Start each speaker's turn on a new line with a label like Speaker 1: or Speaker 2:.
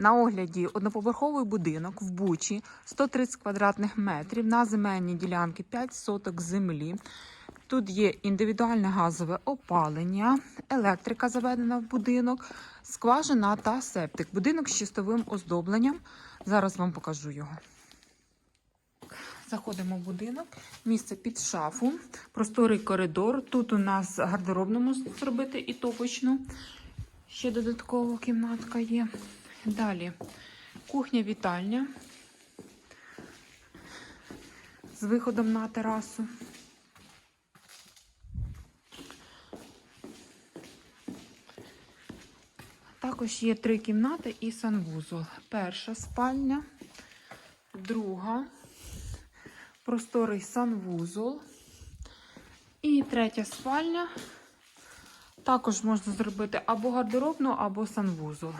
Speaker 1: На огляді одноповерховий будинок в Бучі 130 квадратних метрів на земельній ділянці 5 соток землі. Тут є індивідуальне газове опалення, електрика заведена в будинок, скважина та септик. Будинок з чистовим оздобленням. Зараз вам покажу його. Заходимо в будинок, місце під шафу, просторий коридор. Тут у нас гардеробну можна зробити і топочну. Ще додаткова кімнатка є. Далі кухня-вітальня з виходом на терасу. Також є три кімнати і санвузол. Перша спальня, друга, просторий санвузол. І третя спальня. Також можна зробити або гардеробну, або санвузол.